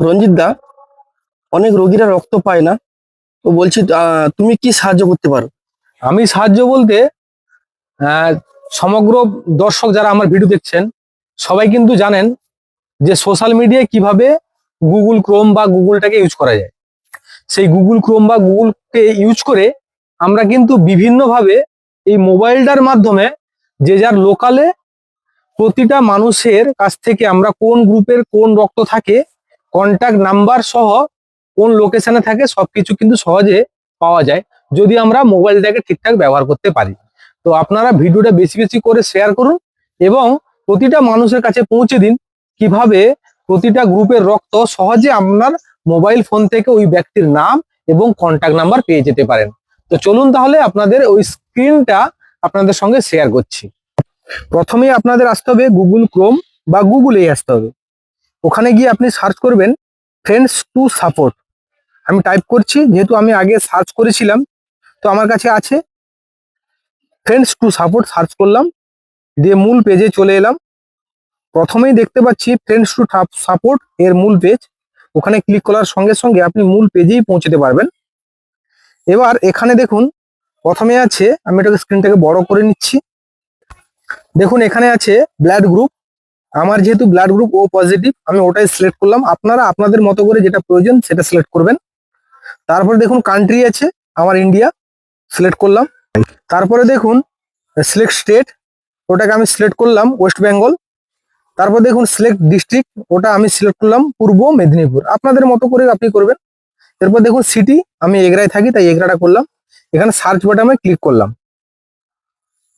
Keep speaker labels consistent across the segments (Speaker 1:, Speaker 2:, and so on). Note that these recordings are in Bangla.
Speaker 1: রঞ্জিত দা, অনেক রোগীরা রক্ত পায় না। তো বলছি তুমি কি সাহায্য করতে পারো?
Speaker 2: আমি সাহায্য বলতে সমগ্র দর্শক যারা আমার ভিডিও দেখছেন, সবাই কিন্তু জানেন যে সোশ্যাল মিডিয়ায় কীভাবে গুগল ক্রোম বা গুগলটাকে ইউজ করা যায়। সেই গুগল ক্রোম বা গুগলকে ইউজ করে আমরা কিন্তু বিভিন্নভাবে এই মোবাইলটার মাধ্যমে যে যার লোকালে প্রতিটা মানুষের কাছ থেকে আমরা কোন গ্রুপের কোন রক্ত থাকে কন্ট্যাক্ট নাম্বার সহ কোন লোকেশনে থাকে সবকিছু কিন্তু সহজে পাওয়া যায়, যদি আমরা মোবাইলটাকে ঠিকঠাক ব্যবহার করতে পারি। তো আপনারা ভিডিওটা বেশি বেশি করে শেয়ার করুন এবং প্রতিটা মানুষের কাছে পৌঁছে দিন কীভাবে প্রতিটা গ্রুপের রক্ত সহজে আপনার মোবাইল ফোন থেকে ওই ব্যক্তির নাম এবং কন্ট্যাক্ট নাম্বার পেয়ে যেতে পারেন। তো চলুন তাহলে আপনাদের ওই স্ক্রিনটা আপনাদের সঙ্গে শেয়ার করছি। প্রথমেই আপনাদের আসতে হবে গুগল ক্রোম বা গুগলেই আসতে হবে। ওখানে গিয়ে আপনি সার্চ করবেন ফ্রেন্ডস টু সাপোর্ট আমি টাইপ করছি, যেহেতু আমি আগে সার্চ করেছিলাম, তো আমার কাছে আছে। ফ্রেন্ডস টু সাপোর্ট সার্চ করলাম, দিয়ে মূল পেজে চলে এলাম। প্রথমেই দেখতে পাচ্ছি ফ্রেন্ডস টু সাপোর্ট এর মূল পেজ ওখানে ক্লিক করার সঙ্গে সঙ্গে আপনি মূল পেজেই পৌঁছতে পারবেন। এবার এখানে দেখুন, প্রথমে আছে, আমি এটাকে স্ক্রিনটাকে বড় করে নিচ্ছি। দেখুন, এখানে আছে ব্লাড গ্রুপ আমার যেহেতু ব্লাড গ্রুপ ও পজিটিভ আমি ওটাই সিলেক্ট করলাম। আপনারা আপনাদের মতো করে যেটা প্রয়োজন সেটা সিলেক্ট করবেন। তারপরে দেখুন কান্ট্রি আছে, আমার ইন্ডিয়া সিলেক্ট করলাম। তারপরে দেখুন সিলেক্ট স্টেট ওটাকে আমি সিলেক্ট করলাম ওয়েস্ট বেঙ্গল তারপর দেখুন সিলেক্ট ডিস্ট্রিক্ট ওটা আমি সিলেক্ট করলাম, পূর্ব মেদিনীপুর। আপনাদের মতো করে আপনি করবেন। এরপর দেখুন সিটি আমি এগরায় থাকি, তাই এগরাটা করলাম। এখানে সার্চ বাটনে ক্লিক করলাম।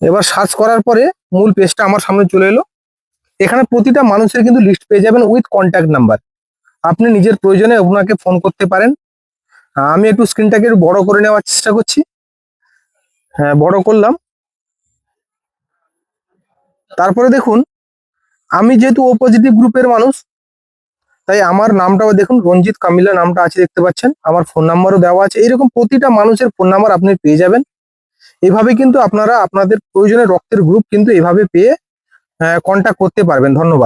Speaker 2: এবার সার্চ করার পরে মূল পেজটা আমার সামনে চলে এলো। এখানে প্রতিটা মানুষের কিন্তু লিস্ট পেয়ে যাবেন উইথ কন্ট্যাক্ট নাম্বার আপনি নিজের প্রয়োজনে ওনাকে ফোন করতে পারেন। আমি একটু স্ক্রিনটাকে একটু বড় করে নেওয়ার চেষ্টা করছি। হ্যাঁ বড় করলাম। তারপরে দেখুন, আমি যেহেতু ও পজিটিভ গ্রুপের মানুষ, তাই আমার নামটাও দেখুন, রঞ্জিত কামিলা নামটা আছে, দেখতে পাচ্ছেন। আমার ফোন নাম্বারও দেওয়া আছে। এইরকম প্রতিটা মানুষের ফোন নাম্বার আপনি পেয়ে যাবেন। এভাবে কিন্তু আপনারা আপনাদের প্রয়োজনে রক্তের গ্রুপ কিন্তু এভাবে পেয়ে কন্ট্যাক্ট করতে পারবেন ধন্যবাদ।